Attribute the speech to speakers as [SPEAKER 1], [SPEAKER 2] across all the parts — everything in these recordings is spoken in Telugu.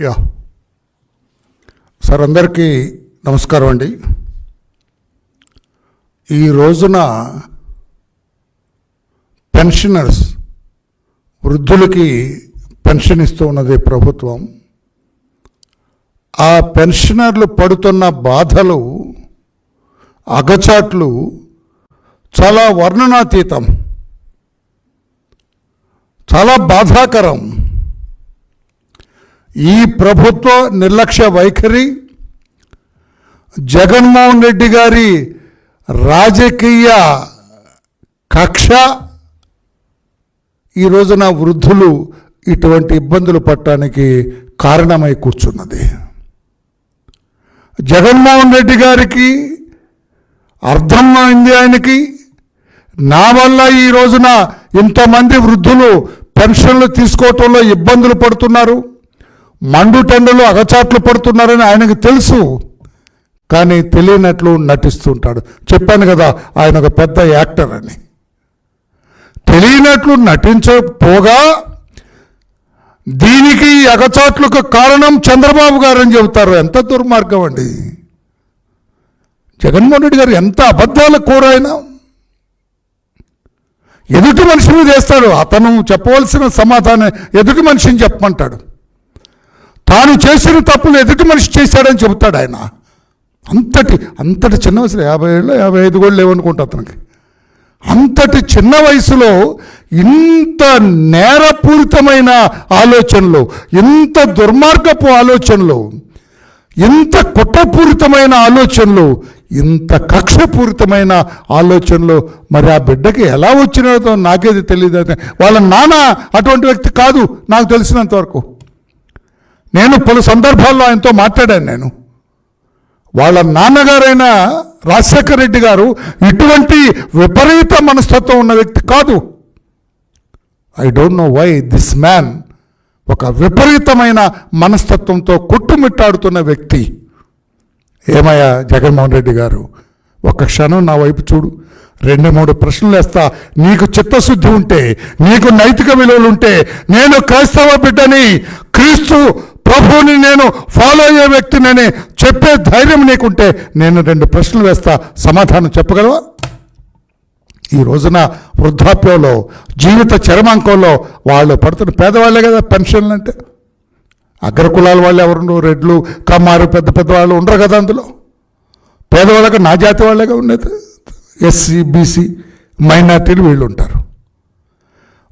[SPEAKER 1] యా. సార్ అందరికీ నమస్కారం అండి. ఈ రోజున పెన్షనర్స్ వృద్ధులకి పెన్షన్ ఇస్తూ ఉన్నది ప్రభుత్వం. ఆ పెన్షనర్లు పడుతున్న బాధలు అగచాట్లు చాలా వర్ణనాతీతం. చాలా బాధాకరం. ఈ ప్రభుత్వ నిర్లక్ష్య వైఖరి జగన్మోహన్ రెడ్డి గారి రాజకీయ కక్ష ఈ రోజున వృద్ధులు ఇటువంటి ఇబ్బందులు పట్టడానికి కారణమై కూర్చున్నది. జగన్మోహన్ రెడ్డి గారికి అర్థం ఆయనకి నా వల్ల ఈ రోజున ఇంతమంది వృద్ధులు పెన్షన్లు తీసుకోవటంలో ఇబ్బందులు పడుతున్నారు. మండుటెండలు అగచాట్లు పడుతున్నారని ఆయనకు తెలుసు. కానీ తెలియనట్లు నటిస్తుంటాడు. చెప్పాను కదా ఆయన ఒక పెద్ద యాక్టర్ అని. తెలియనట్లు నటించకపోగా దీనికి అగచాట్లకు కారణం చంద్రబాబు గారు అని చెబుతారు. ఎంత దుర్మార్గం అండి. జగన్మోహన్ రెడ్డి గారు ఎంత అబద్ధాల ఆయన ఎదుటి మనిషిని చేస్తాడు అతను చెప్పవలసిన సమాధానం ఎదుటి మనిషిని చెప్పమంటాడు. తాను చేసిన తప్పులు ఎదుటి మనిషి చేశాడని చెబుతాడు ఆయన. అంతటి అంతటి చిన్న వయసులో యాభై ఏళ్ళు యాభై ఐదు కూడా లేవనుకుంటా అతనికి. అంతటి చిన్న వయసులో ఇంత నేరపూరితమైన ఆలోచనలు ఇంత దుర్మార్గపు ఆలోచనలు ఇంత కుట్రపూరితమైన ఆలోచనలు ఇంత కక్షపూరితమైన ఆలోచనలు మరి ఆ బిడ్డకి ఎలా వచ్చినదో నాకేది తెలియదు వాళ్ళ నాన్న అటువంటి వ్యక్తి కాదు నాకు తెలిసినంత వరకు నేను పలు సందర్భాల్లో ఆయనతో మాట్లాడాను నేను. వాళ్ళ నాన్నగారైన రాజశేఖర రెడ్డి గారు ఇటువంటి విపరీత మనస్తత్వం ఉన్న వ్యక్తి కాదు. I don't know why this man ఒక విపరీతమైన మనస్తత్వంతో కొట్టుమిట్టాడుతున్న వ్యక్తి. ఏమయ్యా జగన్మోహన్ రెడ్డి గారు ఒక క్షణం నా వైపు చూడు. రెండు మూడు ప్రశ్నలు వేస్తా. నీకు చిత్తశుద్ధి ఉంటే నీకు నైతిక విలువలు ఉంటే నేను క్రైస్తవ బిడ్డని క్రీస్తు ప్రభువుని నేను ఫాలో అయ్యే వ్యక్తినని చెప్పే ధైర్యం నీకుంటే నేను రెండు ప్రశ్నలు వేస్తా. సమాధానం చెప్పగలవా? ఈ రోజున వృద్ధాప్యంలో జీవిత చరమాంకంలో వాళ్ళు పడుతున్న పేదవాళ్ళే కదా పెన్షన్లు అంటే. అగ్రకులాల వాళ్ళు ఎవరు రెడ్లు కమ్మారు పెద్ద పెద్ద వాళ్ళు ఉండరు కదా అందులో. పేదవాళ్ళకి నా జాతి వాళ్ళగా ఉండేది? ఎస్సీ బీసీ మైనార్టీలు వీళ్ళు ఉంటారు.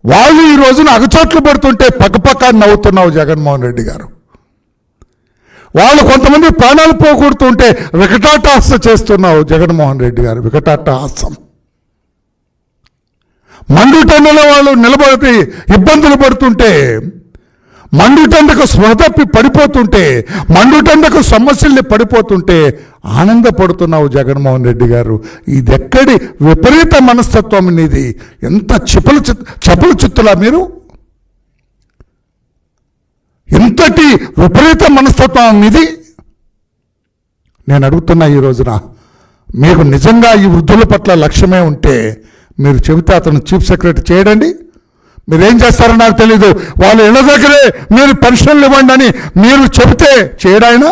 [SPEAKER 1] వాళ్ళు ఈ రోజున అగచోట్లు పడుతుంటే పక్కపక్క నవ్వుతున్నావు జగన్మోహన్ రెడ్డి గారు. వాళ్ళు కొంతమంది ప్రాణాలు పోకూడుతుంటే వికటాటాస చేస్తున్నావు జగన్మోహన్ రెడ్డి గారు వికటాటాసం. మండుటెండలో వాళ్ళు నిలబడి ఇబ్బందులు పడుతుంటే మండుటెండకు స్వతప్పి పడిపోతుంటే మండుటెండకు సమస్యల్ని పడిపోతుంటే ఆనందపడుతున్నావు జగన్మోహన్ రెడ్డి గారు. ఇది ఎక్కడి విపరీత మనస్తత్వం ఇది ఎంత చిపలు చిత్ చపలు చిత్తులా మీరు? ఎంతటి విపరీత మనస్తత్వం ఇది నేను అడుగుతున్నా ఈ రోజున మీకు నిజంగా ఈ వృద్ధుల పట్ల లక్ష్యమే ఉంటే మీరు చెబితే అతను చీఫ్ సెక్రటరీ చేయడండి. మీరేం చేస్తారో నాకు తెలీదు. వాళ్ళ ఇళ్ళ దగ్గరే మీరు పెన్షన్లు ఇవ్వండి అని మీరు చెబితే చేయడాయన?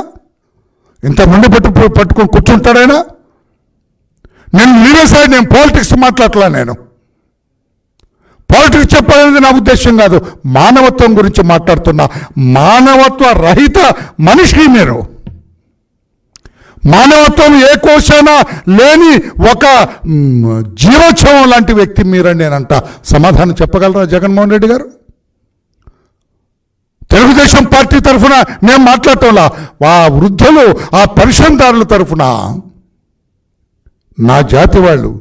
[SPEAKER 1] ఇంత మండి పట్టు పట్టుకొని కూర్చుంటాడైనా? నేను మీరే సైడ్ నేను పాలిటిక్స్ మాట్లాడలే నేను. పాలిటిక్స్ చెప్పాలనేది నా ఉద్దేశం కాదు. మానవత్వం గురించి మాట్లాడుతున్నా. మానవత్వ రహిత మనిషి మీరు. మానవత్వం ఏ కోశాన లేని ఒక జీవోత్సవం లాంటి వ్యక్తి మీరని నేనంట. సమాధానం చెప్పగలరా జగన్మోహన్ రెడ్డి గారు? తెలుగుదేశం పార్టీ తరఫున మేము మాట్లాడటంలా. ఆ వృద్ధులు ఆ పరిశ్రమదారుల తరఫున నా జాతి వాళ్ళు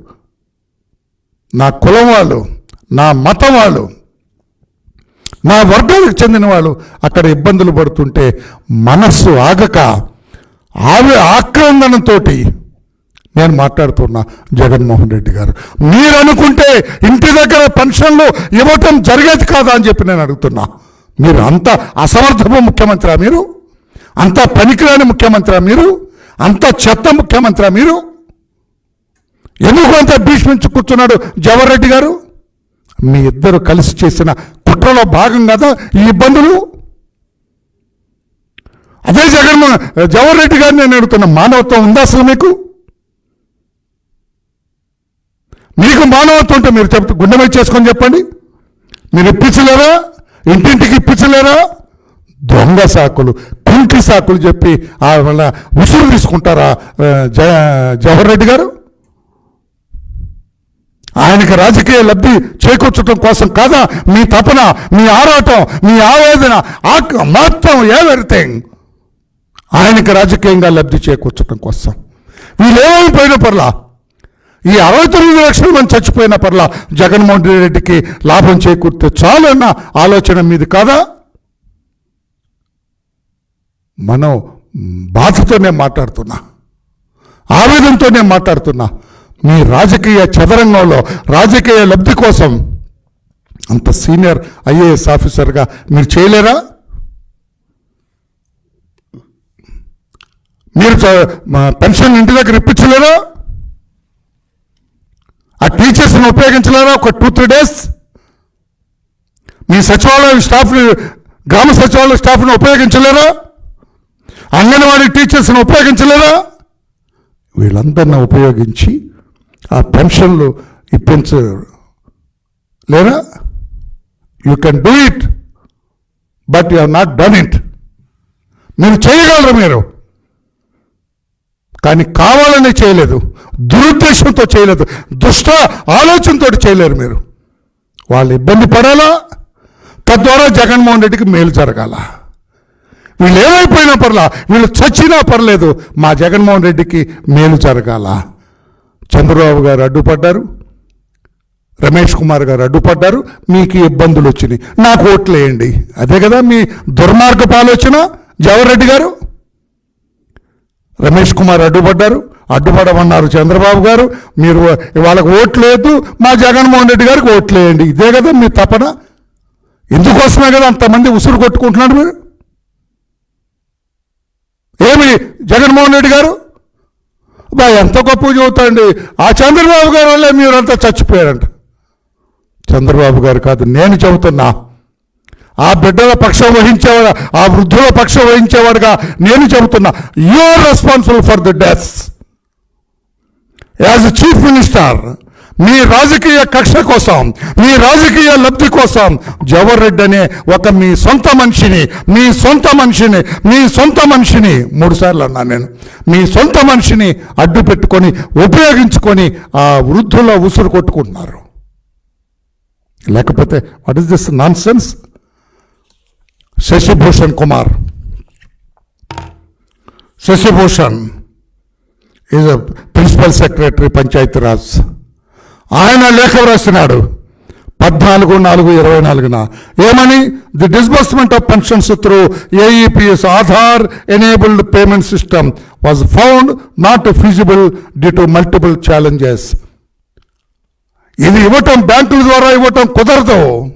[SPEAKER 1] నా కులం వాళ్ళు నా మతం వాళ్ళు నా వర్గానికి చెందిన వాళ్ళు అక్కడ ఇబ్బందులు పడుతుంటే మనస్సు ఆగక ఆవి ఆక్రందనతో నేను మాట్లాడుతున్నా జగన్మోహన్ రెడ్డి గారు. మీరు అనుకుంటే ఇంటి దగ్గర పెన్షన్లు ఇవ్వటం జరిగేది కాదా అని చెప్పి నేను అడుగుతున్నా. మీరు అంత అసమర్థపు ముఖ్యమంత్రి మీరు? అంత పనికిరాని ముఖ్యమంత్రి మీరు? అంత చెత్త ముఖ్యమంత్రి మీరు? ఎందుకు అంత భీష్మించి కూర్చున్నాడు జవహర్ రెడ్డి గారు? మీ ఇద్దరు కలిసి చేసిన కుట్రలో భాగం కదా ఈ ఇబ్బందులు? అదే జగన్మోహన్ జవహర్ రెడ్డి గారిని నేను అడుగుతున్న మానవత్వం ఉందా అసలు మీకు? మీకు మానవత్వం ఉంటే మీరు చెప్తే గుండె చేసుకొని చెప్పండి. మీరు ఇప్పించలేరా? ఇంటింటికి ఇప్పించలేరా? దొంగ సాకులు కుంటి సాకులు చెప్పి ఆ వల్ల ఉసురు తీసుకుంటారా జ జవహర్ రెడ్డి గారు? ఆయనకి రాజకీయ లబ్ధి చేకూర్చడం కోసం కాదా? మీ తపన మీ ఆరాటం మీ ఆవేదన మొత్తం ఎవరిథింగ్ ఆయనకి రాజకీయంగా లబ్ధి చేకూర్చడం కోసం. వీళ్ళు ఏమైపోయిన పర్లా. ఈ అరవై తొమ్మిది లక్షల మంది చచ్చిపోయిన పర్లా. జగన్మోహన్ రెడ్డికి లాభం చేకూర్తే చాలన్న ఆలోచన మీది కాదా? మనం బాధతోనే మాట్లాడుతున్నా. ఆవేదనతోనే మాట్లాడుతున్నా. మీ రాజకీయ చదరంగంలో రాజకీయ లబ్ధి కోసం అంత సీనియర్ ఐఏఎస్ ఆఫీసర్గా మీరు చేయలేరా? మీరు మా పెన్షన్ ఇంటి దగ్గర ఇప్పించలేరా? ఆ టీచర్స్ని ఉపయోగించలేరా ఒక టూ త్రీ డేస్? మీ సచివాలయం స్టాఫ్ని గ్రామ సచివాలయ స్టాఫ్ని ఉపయోగించలేరా? అంగన్వాడీ టీచర్స్ని ఉపయోగించలేరా? వీళ్ళందరిని ఉపయోగించి ఆ పెన్షన్లు ఇప్పించ లేరా you can do it but you not done it మీరు చేయగలరు మీరు? కానీ కావాలని చేయలేదు దురుద్దేశంతో చేయలేదు దుష్ట ఆలోచనతో చేయలేరు మీరు. వాళ్ళు ఇబ్బంది పడాలా? తద్వారా జగన్మోహన్ రెడ్డికి మేలు జరగాల? వీళ్ళు ఏమైపోయినా పర్లా వీళ్ళు చచ్చినా పర్లేదు మా జగన్మోహన్ రెడ్డికి మేలు జరగాల? చంద్రబాబు గారు అడ్డుపడ్డారు రమేష్ కుమార్ గారు అడ్డుపడ్డారు మీకు ఇబ్బందులు వచ్చినాయి. నాకు ఓట్లేయండి అదే కదా మీ దుర్మార్గపు ఆలోచన జవహర్ రెడ్డి గారు? రమేష్ కుమార్ అడ్డుపడ్డారు అడ్డుపడమన్నారు చంద్రబాబు గారు. మీరు వాళ్ళకి ఓట్లు లేదు మా జగన్మోహన్ రెడ్డి గారికి ఓట్లేయండి ఇదే కదా మీ తపన? ఎందుకోసమే కదా అంతమంది ఉసురు కొట్టుకుంటున్నాడు మీరు? ఏమి జగన్మోహన్ రెడ్డి గారు? బా ఎంత గొప్ప చెబుతాండి ఆ చంద్రబాబు గారి వల్లే మీరంతా చచ్చిపోయారంట. చంద్రబాబు గారు కాదు నేను చెబుతున్నా. ఆ బిడ్డల పక్షం వహించేవాడు ఆ వృద్ధుల పక్షం వహించేవాడుగా నేను చెబుతున్నా. You're responsible for the deaths as chief minister మీ రాజకీయ కక్ష కోసం మీ రాజకీయ లబ్ధి కోసం జవహర్ రెడ్డి అనే ఒక మీ సొంత మనిషిని మీ సొంత మనిషిని మీ సొంత మనిషిని మూడుసార్లు అన్నాను అన్నా నేను. మీ సొంత మనిషిని అడ్డు పెట్టుకొని ఉపయోగించుకొని ఆ వృద్ధుల ఉసురు కొట్టుకుంటున్నారు. లేకపోతే what is this nonsense Shashibhushan Kumar. Shashibhushan is principal secretary Panchayati Raj ఆయన లేఖ వ్రాస్తున్నాడు. పద్నాలుగు నాలుగు ఇరవై నాలుగున. ఏమని? The disbursement of pensions through AEPS Aadhaar enabled payment system was found not feasible due to multiple challenges ఇది ఇవ్వటం బ్యాంకుల ద్వారా ఇవ్వటం కుదరదు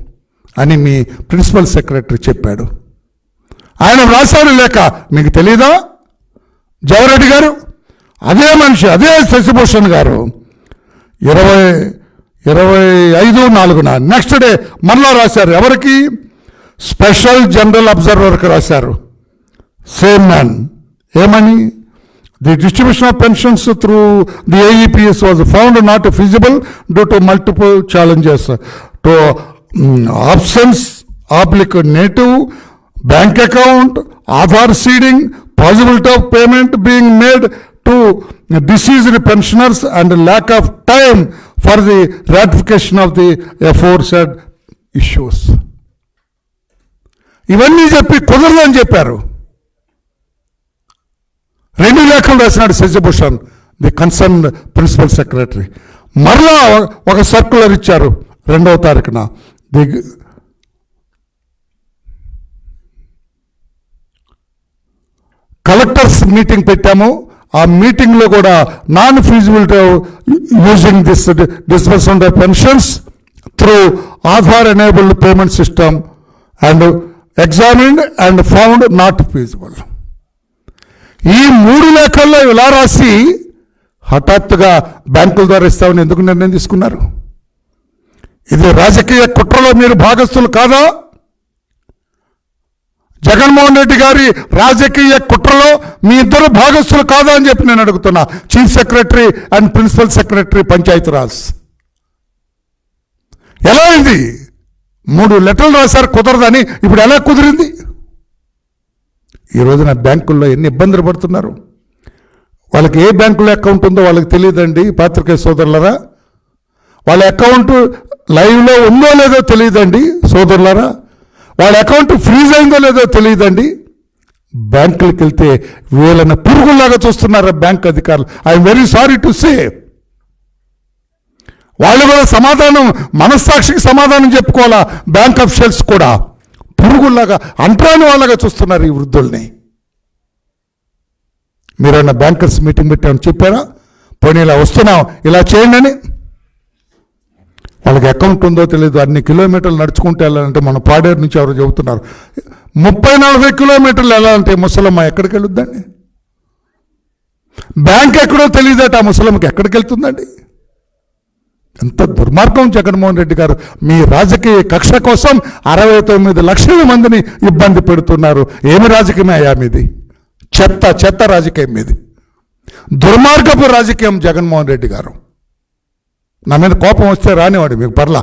[SPEAKER 1] అని మీ ప్రిన్సిపల్ సెక్రటరీ చెప్పాడు. ఆయన వ్రాసాడు లేక మీకు తెలీదా? జవరెడ్డి గారు? అదే మనిషి అదే శశిభూషణ్ గారు. ఇరవై ఇరవై ఐదు నాలుగున నెక్స్ట్ డే మరలా రాశారు. ఎవరికి? స్పెషల్ జనరల్ అబ్జర్వర్కి రాశారు. సేమ్ మ్యాన్ ఏమని? The distribution of pensions through the AEPS was found not feasible due to multiple challenges to options duplicate native bank account Aadhaar seeding possibility of payment being made to deceased pensioners and lack of time for the ratification of the aforesaid issues ఇవన్నీ చెప్పి కుదరదని చెప్పారు. రెండు లేఖలు రాసినాడు Shashibhushan the concern principal secretary. మరలా ఒక సర్కులర్ ఇచ్చారు రెండవ తారీఖున. ది కలెక్టర్స్ మీటింగ్ పెట్టాము. ఆ మీటింగ్లో కూడా non feasibility using this disbursement of pensions through Aadhaar enabled payment system and examined and found not feasible. ఈ మూడు లేఖల్లో ఇలా రాసి హఠాత్తుగా బ్యాంకుల ద్వారా ఇస్తామని ఎందుకు నిర్ణయం తీసుకున్నారు? ఇది రాజకీయ కుట్రలో మీరు భాగస్థులు కాదా? జగన్మోహన్ రెడ్డి గారి రాజకీయ కుట్రలో మీ ఇద్దరు భాగస్థులు కాదా అని చెప్పి నేను అడుగుతున్నా. Chief secretary and principal secretary Panchayati Raj. ఎలా అయింది? మూడు లెటర్లు రాశారు కుదరదని. ఇప్పుడు ఎలా కుదిరింది? ఈ రోజున బ్యాంకుల్లో ఎన్ని ఇబ్బందులు పడుతున్నారు? వాళ్ళకి ఏ బ్యాంకులో అకౌంట్ ఉందో వాళ్ళకి తెలియదండి పాత్రికేయ సోదరులరా. వాళ్ళ అకౌంట్ లైవ్లో ఉందో లేదో తెలియదండి సోదరులరా. వాళ్ళ అకౌంట్ ఫ్రీజ్ అయిందో లేదో తెలియదండి. బ్యాంకులకు వెళ్తే వీళ్ళని పురుగుల్లాగా చూస్తున్నారు బ్యాంక్ అధికారులు. I'm very sorry to say వాళ్ళు కూడా సమాధానం మనస్సాక్షికి సమాధానం చెప్పుకోవాలా? బ్యాంక్ అఫీషియల్స్ కూడా. పురుగుల్లాగా అంటరాని వాళ్ళగా చూస్తున్నారు ఈ వృద్ధుల్ని. మీరన్నా బ్యాంకర్స్ మీటింగ్ పెట్టామని చెప్పారా? పోనీ ఇలా వస్తున్నాం ఇలా చేయండి అని. వాళ్ళకి అకౌంట్ ఉందో తెలియదు అన్ని కిలోమీటర్లు నడుచుకుంటూ వెళ్ళాలంటే మన పాడేరు నుంచి ఎవరు చెబుతున్నారు. ముప్పై నలభై కిలోమీటర్లు వెళ్ళాలంటే ముసలమ్మ ఎక్కడికి వెళ్ళొద్దండి బ్యాంక్ ఎక్కడో తెలియదట ఆ ముసలమ్మకి ఎక్కడికి వెళ్తుందండి? ఎంత దుర్మార్గం జగన్మోహన్ రెడ్డి గారు. మీ రాజకీయ కక్ష కోసం అరవై తొమ్మిది లక్షల మందిని ఇబ్బంది పెడుతున్నారు. ఏమి రాజకీయం అయ్యా మీది? చెత్త చెత్త రాజకీయం మీది. దుర్మార్గపు రాజకీయం జగన్మోహన్ రెడ్డి గారు. నా మీద కోపం వస్తే రానివాడు మీకు పర్లా.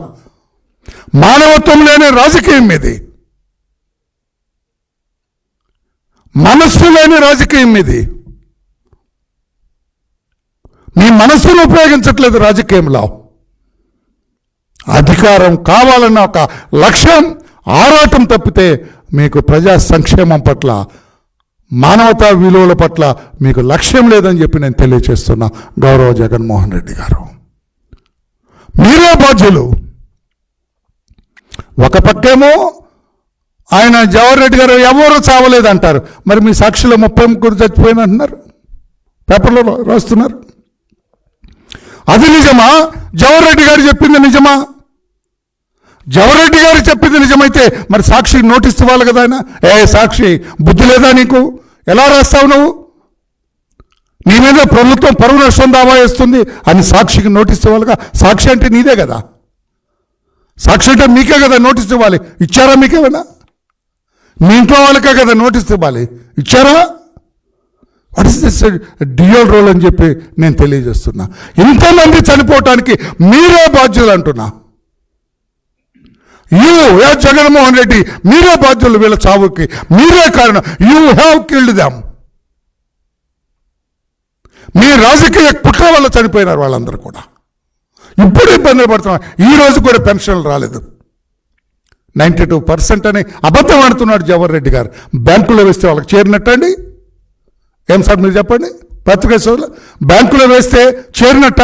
[SPEAKER 1] మానవత్వం లేని రాజకీయం మీది. మనస్సు లేని రాజకీయం మీది. మీ మనస్సును ఉపయోగించట్లేదు రాజకీయంలో. అధికారం కావాలన్న ఒక లక్ష్యం ఆరాటం తప్పితే మీకు ప్రజా సంక్షేమం పట్ల మానవతా విలువల పట్ల మీకు లక్ష్యం లేదని చెప్పి నేను తెలియచేస్తున్నా. గౌరవ జగన్మోహన్ రెడ్డి గారు. మీరే బాధ్యులు ఒక పక్కేమో ఆయన జవహర్ రెడ్డి గారు ఎవరు చావలేదంటారు. మరి మీ సాక్షిలో ముప్పై ముగ్గురు చచ్చిపోయిన అంటున్నారు పేపర్లో రాస్తున్నారు. అది నిజమా? జవహర్ రెడ్డి గారు చెప్పింది నిజమా? జవహర్ రెడ్డి గారు చెప్పింది నిజమైతే మరి సాక్షి నోటీస్ ఇవ్వాలి కదా ఆయన? ఏ సాక్షి? బుద్ధి లేదా నీకు? ఎలా రాస్తావు నువ్వు? నీ మీద ప్రభుత్వం పరువు నష్టం దావా వేస్తుంది అని సాక్షికి నోటీస్ ఇవ్వాలిగా? సాక్షి అంటే నీదే కదా. సాక్షి అంటే మీకే కదా నోటీస్ ఇవ్వాలి. ఇచ్చారా మీకేమైనా మీ ఇంట్లో వాళ్ళకే కదా నోటీస్ ఇవ్వాలి. ఇచ్చారా? What is this dual role అని చెప్పి నేను తెలియజేస్తున్నా. ఇంతమంది చనిపోవటానికి మీరే బాధ్యులు అంటున్నా. యూ హ్యావ్ జగన్మోహన్ రెడ్డి మీరే బాధ్యులు వీళ్ళ చావుకి. మీరే కారణం. యూ హ్యావ్ కిల్డ్ దామ్ మీ రాజకీయ కుట్ర వల్ల చనిపోయినారు వాళ్ళందరూ కూడా. ఇప్పుడు ఇబ్బందులు పడుతున్నారు. ఈ రోజు కూడా పెన్షన్లు రాలేదు. నైంటీ టూ పర్సెంట్ అని అబద్ధం ఆడుతున్నాడు జవహర్ రెడ్డి గారు. బ్యాంకులో వేస్తే వాళ్ళకి చేరినట్టండి? ఏం సార్ మీరు చెప్పండి? పత్రికా సోదరులు బ్యాంకులో వేస్తే చేరినట్ట?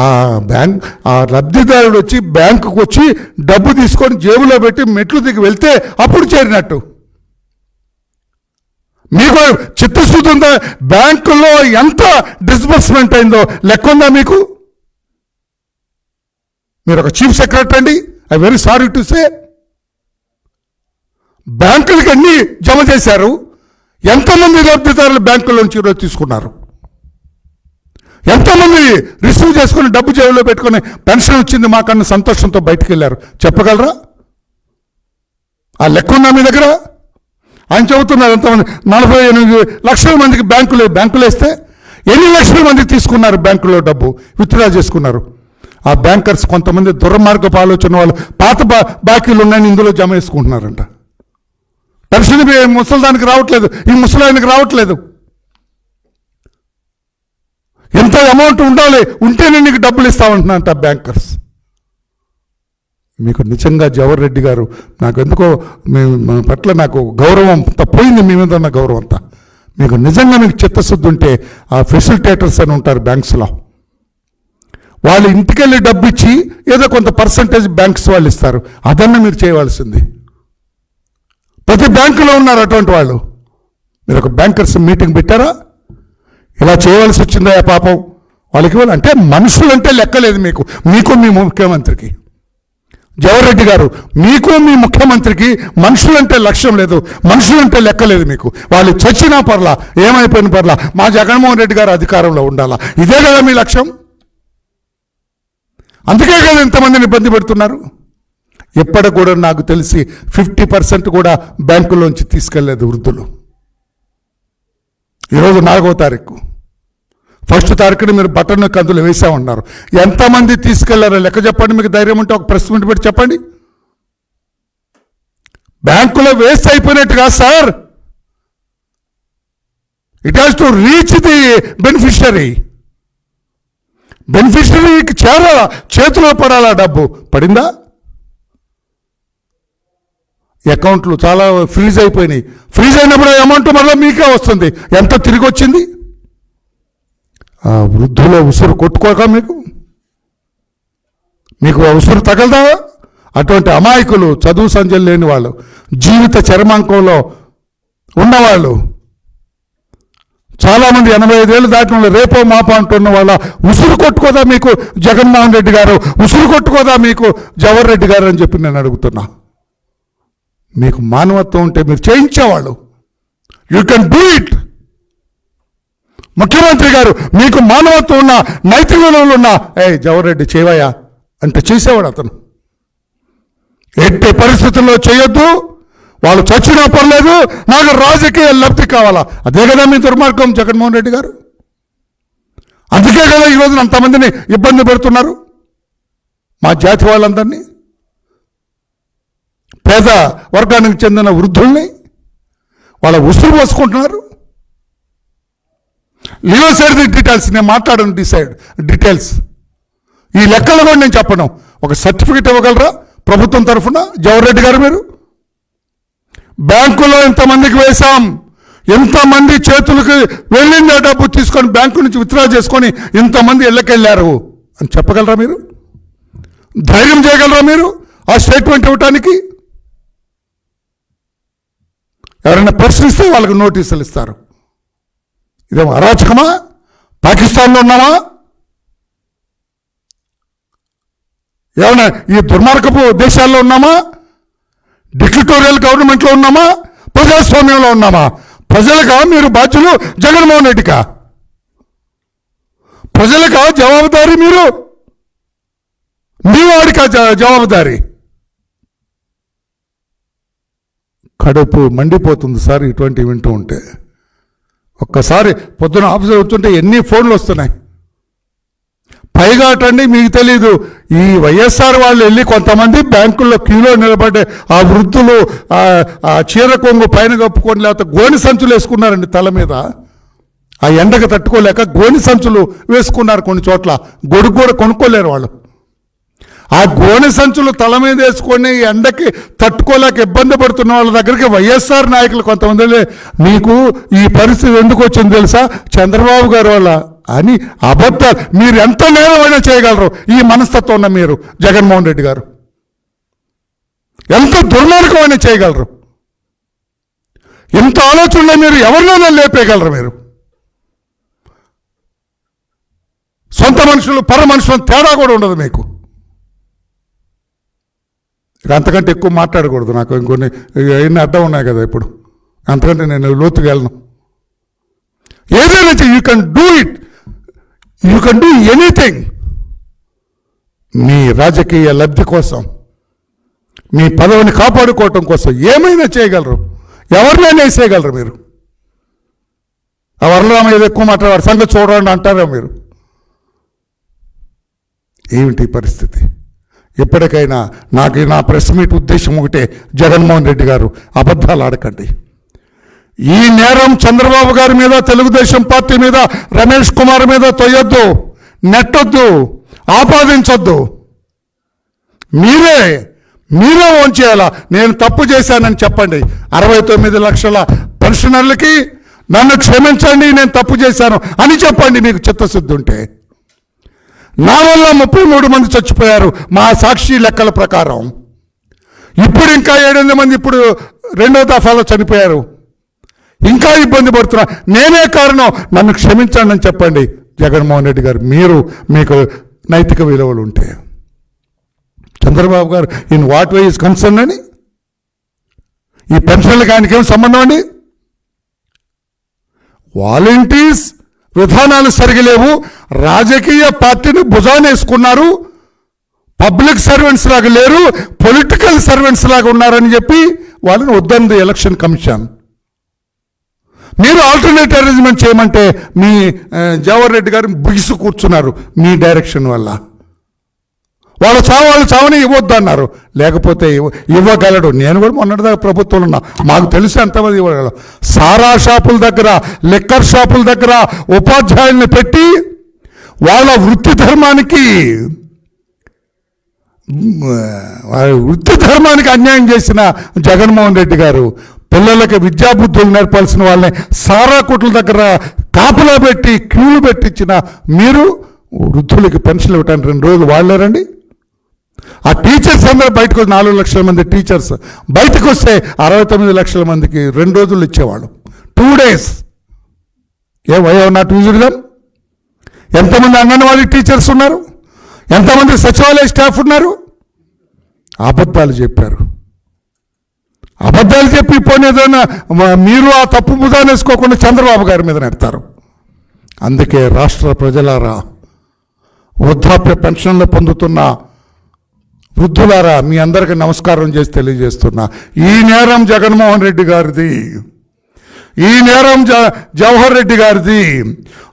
[SPEAKER 1] ఆ బ్యాంక్ ఆ లబ్ధిదారుడు వచ్చి బ్యాంకుకు వచ్చి డబ్బు తీసుకొని జేబులో పెట్టి మెట్లు దిగి వెళ్తే అప్పుడు చేరినట్టు. మీకు చిత్తశుద్ధి ఉందా? బ్యాంకులో ఎంత డిస్బర్స్మెంట్ అయిందో లెక్క ఉందా మీకు? మీరు ఒక చీఫ్ సెక్రటరీ అండి. I very sorry to say. బ్యాంకులకి అన్ని జమ చేశారు? ఎంతమంది లబ్ధిదారులు బ్యాంకుల నుంచి ఈరోజు తీసుకున్నారు? ఎంతమంది రిసీవ్ చేసుకుని డబ్బు జేబులో పెట్టుకుని పెన్షన్ వచ్చింది మాకన్నా సంతోషంతో బయటకు వెళ్ళారు చెప్పగలరా? ఆ లెక్క ఉందా మీ దగ్గర? ఆయన చెబుతున్నారు ఎంతమంది నలభై ఎనిమిది లక్షల మందికి బ్యాంకులు బ్యాంకులు వేస్తే ఎన్ని లక్షల మంది తీసుకున్నారు బ్యాంకులో డబ్బు? విత్డ్రా చేసుకున్నారు. ఆ బ్యాంకర్స్ కొంతమంది దుర్మార్గపు ఆలోచన వాళ్ళు పాత బా బాకీలు ఉన్నాయని ఇందులో జమ చేసుకుంటున్నారంట. పెన్షన్ ముసలిదానికి రావట్లేదు ఈ ముసలాయనకి రావట్లేదు. ఎంత అమౌంట్ ఉండాలి ఉంటేనే నీకు డబ్బులు ఇస్తామంటున్నారంట బ్యాంకర్స్. మీకు నిజంగా జవహర్ రెడ్డి గారు నాకు ఎందుకో మీ పట్ల నాకు గౌరవం అంతా పోయింది మీ మీద ఉన్న గౌరవం అంతా. మీకు నిజంగా మీకు చిత్తశుద్ధి ఉంటే ఆ ఫెసిలిటేటర్స్ అని ఉంటారు బ్యాంక్స్లో. వాళ్ళు ఇంటికెళ్ళి డబ్బు ఇచ్చి ఏదో కొంత పర్సంటేజ్ బ్యాంక్స్ వాళ్ళు ఇస్తారు. అదన్నా మీరు చేయవలసింది. ప్రతి బ్యాంకులో ఉన్నారు అటువంటి వాళ్ళు. మీరు ఒక బ్యాంకర్స్ మీటింగ్ పెట్టారా? ఇలా చేయవలసి వచ్చిందా పాపం? వాళ్ళకి వాళ్ళు అంటే మనుషులంటే లెక్కలేదు మీకు. మీకు మీ ముఖ్యమంత్రికి. జవహర్ రెడ్డి గారు మీకు మీ ముఖ్యమంత్రికి మనుషులంటే లక్ష్యం లేదు మనుషులంటే లెక్కలేదు మీకు. వాళ్ళు చచ్చినా పర్లా ఏమైపోయిన పర్లా మా జగన్మోహన్ రెడ్డి గారు అధికారంలో ఉండాలా? ఇదే కదా మీ లక్ష్యం? అందుకే కదా ఇంతమందిని ఇబ్బంది పెడుతున్నారు. ఎప్పటికి కూడా నాకు తెలిసి ఫిఫ్టీ పర్సెంట్ కూడా బ్యాంకులోంచి తీసుకెళ్ళేదు వృద్ధులు. ఈరోజు నాలుగో తారీఖు. ఫస్ట్ తారీఖున మీరు బటన్ కందులు వేసా ఉన్నారు. ఎంతమంది తీసుకెళ్ళారో లెక్క చెప్పండి మీకు ధైర్యం ఉంటే ఒక ప్రెస్ మీట్ పెట్టి చెప్పండి. బ్యాంకులో waste అయిపోయినట్టుగా sir. It has to reach the beneficiary బెనిఫిషరీకి చేరాలా చేతిలో పడాలా డబ్బు? పడిందా? అకౌంట్లు చాలా ఫ్రీజ్ అయిపోయినాయి. ఫ్రీజ్ అయినప్పుడు అమౌంట్ మళ్ళీ మీకే వస్తుంది. ఎంత తిరిగి వచ్చింది? ఆ వృద్ధుల ఉసురు కొట్టుకోక మీకు? మీకు ఆ ఉసురు తగలదా? అటువంటి అమాయకులు చదువు సంజలు లేని వాళ్ళు జీవిత చర్మాంకంలో ఉన్నవాళ్ళు చాలామంది ఎనభై ఐదేళ్ళు దాటిన వాళ్ళు రేపో మాప అంటున్న వాళ్ళ ఉసురు కొట్టుకోదా మీకు జగన్మోహన్ రెడ్డి గారు? ఉసురు కొట్టుకోదా మీకు జవహర్ రెడ్డి గారు అని చెప్పి నేను అడుగుతున్నా. మీకు మానవత్వం ఉంటే మీరు చేయించేవాళ్ళు. యూ కెన్ డూ ఇట్ ముఖ్యమంత్రి గారు మీకు మానవత్వం ఉన్న నైతిక విలువలు ఉన్న ఏ జవహర్ రెడ్డి అంటే చేసేవాడు అతను. ఎట్టి పరిస్థితుల్లో చేయొద్దు వాళ్ళు చచ్చినా పర్లేదు నాకు రాజకీయ లబ్ధి కావాలా? అదే కదా మీ దుర్మార్గం జగన్మోహన్ రెడ్డి గారు. అందుకే కదా ఈ అంతమందిని ఇబ్బంది పెడుతున్నారు మా జాతి వాళ్ళందరినీ. పేద వర్గానికి చెందిన వృద్ధుల్ని వాళ్ళ ఉసురు పోసుకుంటున్నారు. లియో సైడ్ డీటెయిల్స్ నేను మాట్లాడను డిసైడ్ డీటెయిల్స్ ఈ లెక్కలు కూడా నేను చెప్పను. ఒక సర్టిఫికెట్ ఇవ్వగలరా? ప్రభుత్వం తరఫున? జవహర్ రెడ్డి గారు మీరు? బ్యాంకులో ఎంతమందికి వేశాం? ఎంతమంది చేతులకి వెళ్ళింది డబ్బు తీసుకొని బ్యాంకు నుంచి విత్డ్రా చేసుకొని ఇంతమంది ఇళ్ళకెళ్ళారు? అని చెప్పగలరా మీరు? ధైర్యం చేయగలరా మీరు ఆ స్టేట్మెంట్ ఇవ్వటానికి? ఎవరైనా ప్రశ్నిస్తే వాళ్ళకి నోటీసులు ఇస్తారు. ఇదేమో అరాచకమా? పాకిస్తాన్లో ఉన్నామా ఏమన్నా ఈ దుర్మార్గపు దేశాల్లో ఉన్నామా? డిక్టటోరియల్ గవర్నమెంట్లో ఉన్నామా? ప్రజాస్వామ్యంలో ఉన్నామా? ప్రజలుగా మీరు బాధ్యులు జగన్మోహన్ రెడ్డికా? ప్రజలుగా జవాబుదారీ మీరు? మీ వాడికా జ- జవాబుదారీ? కడుపు మండిపోతుంది సార్ ఇటువంటివి వింటూ ఉంటే. ఒక్కసారి పొద్దున ఆఫీసర్ వచ్చుంటే ఎన్ని ఫోన్లు వస్తున్నాయి. పైగా అటండి మీకు తెలీదు. ఈ వైఎస్ఆర్ వాళ్ళు వెళ్ళి కొంతమంది బ్యాంకుల్లో క్యూలో నిలబడే ఆ వృద్ధులు ఆ ఆ చీర కొంగు పైన కప్పుకొని లేకపోతే గోని సంచులు వేసుకున్నారండి తల మీద. ఆ ఎండకు తట్టుకోలేక గోని సంచులు వేసుకున్నారు కొన్ని చోట్ల. గొడుగు కూడా కొనుక్కోలేరు వాళ్ళు. ఆ గోనె సంచులు తల మీద వేసుకొని ఎండకి తట్టుకోలేక ఇబ్బంది పడుతున్న వాళ్ళ దగ్గరికి వైఎస్ఆర్ నాయకులు కొంతమంది మీకు ఈ పరిస్థితి ఎందుకు వచ్చింది తెలుసా? చంద్రబాబు గారు వల్ల అని అబద్ధాలు. మీరు ఎంత నేరమైనా చేయగలరు. ఈ మనస్తత్వం ఉన్న మీరు జగన్మోహన్ రెడ్డి గారు. ఎంత దుర్మార్గమైనా చేయగలరు. ఎంత ఆలోచనలో మీరు ఎవరినైనా లేపేయగలరు మీరు. సొంత మనుషులు పర మనుషులు తేడా కూడా ఉండదు మీకు. ఇక అంతకంటే ఎక్కువ మాట్లాడకూడదు నాకు. ఇంకొన్ని ఎన్ని అడ్డం ఉన్నాయి కదా ఇప్పుడు. అంతకంటే నేను లోతుగా వెళ్ళను. ఏదైనా you can do it you can do anything మీ రాజకీయ లబ్ధి కోసం మీ పదవిని కాపాడుకోవటం కోసం ఏమైనా చేయగలరు? ఎవరినైనా వేసేయగలరు మీరు? ఆ వరలరామ ఏదో ఎక్కువ మాట్లాడారు. సంగతి చూడండి అంటారా మీరు? ఏమిటి పరిస్థితి? ఎప్పటికైనా నాకు ఈ నా ప్రెస్ మీట్ ఉద్దేశం ఒకటే జగన్మోహన్ రెడ్డి గారు అబద్ధాలు ఆడకండి. ఈ నేరం చంద్రబాబు గారి మీద తెలుగుదేశం పార్టీ మీద రమేష్ కుమార్ మీద తొయ్యొద్దు నెట్టొద్దు ఆపాదించొద్దు. మీరే మీరే ఓన్ చేయాలా? నేను తప్పు చేశానని చెప్పండి. అరవై తొమ్మిది లక్షల పెన్షనర్లకి నన్ను క్షమించండి నేను తప్పు చేశాను అని చెప్పండి మీకు చిత్తశుద్ధి ఉంటే. నా వల్ల ముప్పై మూడు మంది చచ్చిపోయారు. మా సాక్షి లెక్కల ప్రకారం. ఇప్పుడు ఇంకా ఏడెనిమిది మంది ఇప్పుడు రెండో దఫాలో చనిపోయారు. ఇంకా ఇబ్బంది పడుతున్నా నేనే కారణం. నన్ను క్షమించండి అని చెప్పండి. జగన్మోహన్ రెడ్డి గారు మీరు మీకు నైతిక విలువలు ఉంటే. Chandrababu garu in what way is concern అని? ఈ పెన్షన్లకు ఆయనకి ఏం సంబంధం అండి? వాలంటీర్స్ విధానాలు సరిగలేవు రాజకీయ పార్టీని భుజానేసుకున్నారు పబ్లిక్ సర్వెంట్స్ లాగా లేరు. పొలిటికల్ సర్వెంట్స్ లాగా ఉన్నారని చెప్పి వాళ్ళని వద్దంది ఎలక్షన్ కమిషన్. మీరు ఆల్టర్నేట్ అరేంజ్మెంట్ చేయమంటే మీ జవహర్ రెడ్డి గారు బిగిసి కూర్చున్నారు మీ డైరెక్షన్ వల్ల. వాళ్ళ చావు వాళ్ళు చావని ఇవ్వద్దు అన్నారు లేకపోతే ఇవ్వగలడు. నేను కూడా మొన్నటిదాకా ప్రభుత్వంలో ఉన్నా. మాకు తెలిసి ఎంతమంది ఇవ్వగలడు సారా షాపుల దగ్గర లిక్కర్ షాపుల దగ్గర ఉపాధ్యాయుల్ని పెట్టి వాళ్ళ వృత్తి ధర్మానికి వాళ్ళ వృత్తి ధర్మానికి అన్యాయం చేసిన జగన్మోహన్ రెడ్డి గారు పిల్లలకి విద్యాబుద్ధులు నేర్పాల్సిన వాళ్ళని సారా కుట్ల దగ్గర కాపులా పెట్టి క్యూలు పెట్టించిన మీరు వృద్ధులకి పెన్షన్లు ఇవ్వటానికి రెండు రోజులు వాడలేరండి? ఆ టీచర్స్ అందరూ బయటకు వచ్చి నాలుగు లక్షల మంది టీచర్స్ బయటకు వస్తే అరవై తొమ్మిది లక్షల మందికి రెండు రోజులు ఇచ్చేవాళ్ళు. Two days A why not use them ఎంతమంది అంగన్వాడీ టీచర్స్ ఉన్నారు? ఎంతమంది సచివాలయ స్టాఫ్ ఉన్నారు? అబద్ధాలు చెప్పారు. అబద్ధాలు చెప్పి పోనీ ఏదైనా మీరు ఆ తప్పు ముదానేసుకోకుండా చంద్రబాబు గారి మీద నెడతారు. అందుకే రాష్ట్ర ప్రజలారా వృద్ధాప్య పెన్షన్లు పొందుతున్న వృద్ధులారా మీ అందరికీ నమస్కారం చేసి తెలియజేస్తున్నా. ఈ నేరం జగన్మోహన్ రెడ్డి గారిది. ఈ నేరం జ జవహర్ రెడ్డి గారిది.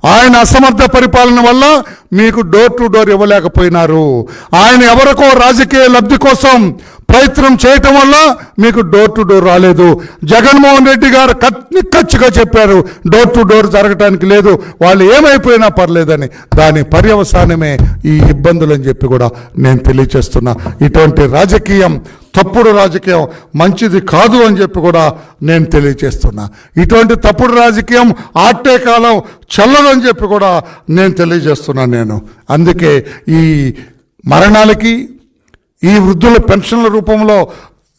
[SPEAKER 1] ఆయన అసమర్థ పరిపాలన వల్ల మీకు డోర్ టు డోర్ ఇవ్వలేకపోయినారు. ఆయన ఎవరికో రాజకీయ లబ్ధి కోసం ప్రయత్నం చేయటం వల్ల మీకు డోర్ టు డోర్ రాలేదు. జగన్మోహన్ రెడ్డి గారు కత్తి చెప్పారు డోర్ టు డోర్ జరగటానికి లేదు వాళ్ళు ఏమైపోయినా పర్లేదని. దాని పర్యవసానమే ఈ ఇబ్బందులు అని చెప్పి కూడా నేను తెలియచేస్తున్నా. ఇటువంటి రాజకీయం తప్పుడు రాజకీయం మంచిది కాదు అని చెప్పి కూడా నేను తెలియచేస్తున్నా. ఇటువంటి తప్పుడు రాజకీయం ఆటే కాలం చల్లదని చెప్పి కూడా నేను తెలియజేస్తున్నాను నేను. అందుకే ఈ మరణాలకి ఈ వృద్ధుల పెన్షన్ల రూపంలో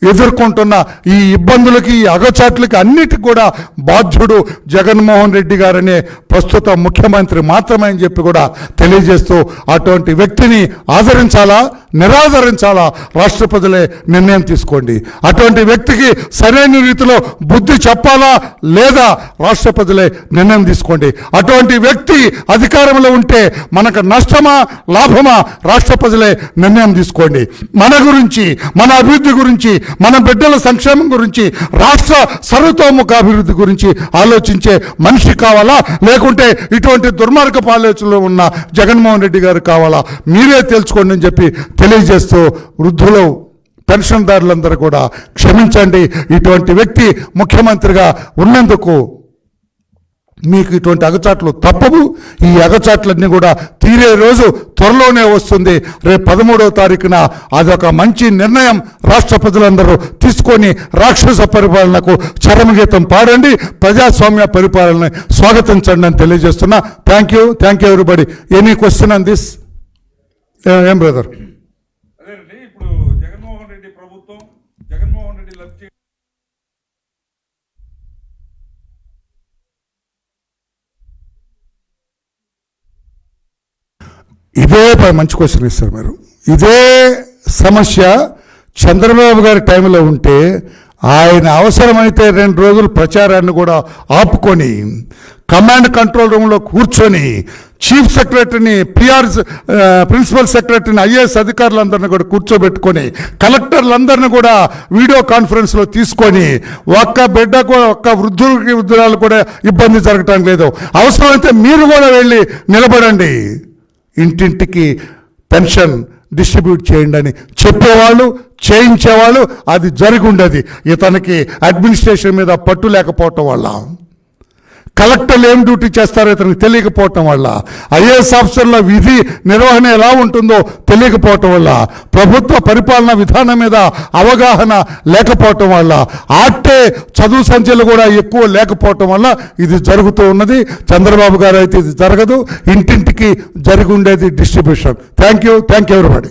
[SPEAKER 1] ఎదుర్కొంటున్న ఈ ఇబ్బందులకి ఈ అగచాట్లకి అన్నిటికి కూడా బాధ్యుడు జగన్మోహన్ రెడ్డి గారనే ప్రస్తుత ముఖ్యమంత్రి మాత్రమే అని చెప్పి కూడా తెలియజేస్తూ అటువంటి వ్యక్తిని ఆదరించాలా? నిరాదరించాలా? రాష్ట్ర ప్రజలే నిర్ణయం తీసుకోండి. అటువంటి వ్యక్తికి సరైన రీతిలో బుద్ధి చెప్పాలా లేదా రాష్ట్ర ప్రజలే నిర్ణయం తీసుకోండి. అటువంటి వ్యక్తి అధికారంలో ఉంటే మనకు నష్టమా లాభమా రాష్ట్ర ప్రజలే నిర్ణయం తీసుకోండి. మన గురించి మన అభివృద్ధి గురించి మన బిడ్డల సంక్షేమం గురించి రాష్ట్ర సర్వతోముఖ అభివృద్ధి గురించి ఆలోచించే మనిషి కావాలా? లేకుంటే ఇటువంటి దుర్మార్గపు ఆలోచనలో ఉన్న జగన్మోహన్ రెడ్డి గారు కావాలా? మీరే తెలుసుకోండి అని చెప్పి తెలియజేస్తూ వృద్ధులు పెన్షన్దారులందరూ కూడా క్షమించండి. ఇటువంటి వ్యక్తి ముఖ్యమంత్రిగా ఉన్నందుకు మీకు ఇటువంటి అగచాట్లు తప్పవు. ఈ అగచాట్లన్నీ కూడా తీరే రోజు త్వరలోనే వస్తుంది. రేపు పదమూడవ తారీఖున అదొక మంచి నిర్ణయం రాష్ట్ర ప్రజలందరూ తీసుకొని రాక్షస పరిపాలనకు చరమగీతం పాడండి. ప్రజాస్వామ్య పరిపాలన స్వాగతించండి అని తెలియజేస్తున్నా. Thank you thank you everybody any question on this ఏం బ్రదర్
[SPEAKER 2] అదేనండి ఇప్పుడు జగన్మోహన్ రెడ్డి ప్రభుత్వం జగన్మోహన్ రెడ్డి లబ్ధి
[SPEAKER 1] ఇదే మంచి క్వశ్చన్ ఇస్తారు మీరు. ఇదే సమస్య చంద్రబాబు గారి టైంలో ఉంటే ఆయన అవసరమైతే రెండు రోజులు ప్రచారాన్ని కూడా ఆపుకొని కమాండ్ కంట్రోల్ రూమ్లో కూర్చొని చీఫ్ సెక్రటరీని పిఆర్ ప్రిన్సిపల్ సెక్రటరీని ఐఏఎస్ అధికారులందరినీ కూడా కూర్చోబెట్టుకొని కలెక్టర్లందరినీ కూడా వీడియో కాన్ఫరెన్స్లో తీసుకొని ఒక్క బిడ్డ కూడా ఒక్క వృద్ధులకి వృద్ధురాలు కూడా ఇబ్బంది జరగటం లేదు. అవసరమైతే మీరు కూడా వెళ్ళి నిలబడండి. ఇంటింటికి పెన్షన్ డిస్ట్రిబ్యూట్ చేయండి అని చెప్పేవాళ్ళు చేయించేవాళ్ళు అది జరిగి ఉండేది. ఇతనికి అడ్మినిస్ట్రేషన్ మీద పట్టు లేకపోవటం వల్ల. కలెక్టర్లు ఏం డ్యూటీ చేస్తారో ఇతనికి తెలియకపోవటం వల్ల ఐఏఎస్ ఆఫీసర్ల విధి నిర్వహణ ఎలా ఉంటుందో తెలియకపోవటం వల్ల ప్రభుత్వ పరిపాలన విధానం మీద అవగాహన లేకపోవటం వల్ల ఆటే చదువు సంఖ్యలు కూడా ఎక్కువ లేకపోవటం వల్ల ఇది జరుగుతూ ఉన్నది. చంద్రబాబు గారు అయితే ఇది జరగదు. ఇంటింటికి జరిగి ఉండేది distribution thank you thank you everybody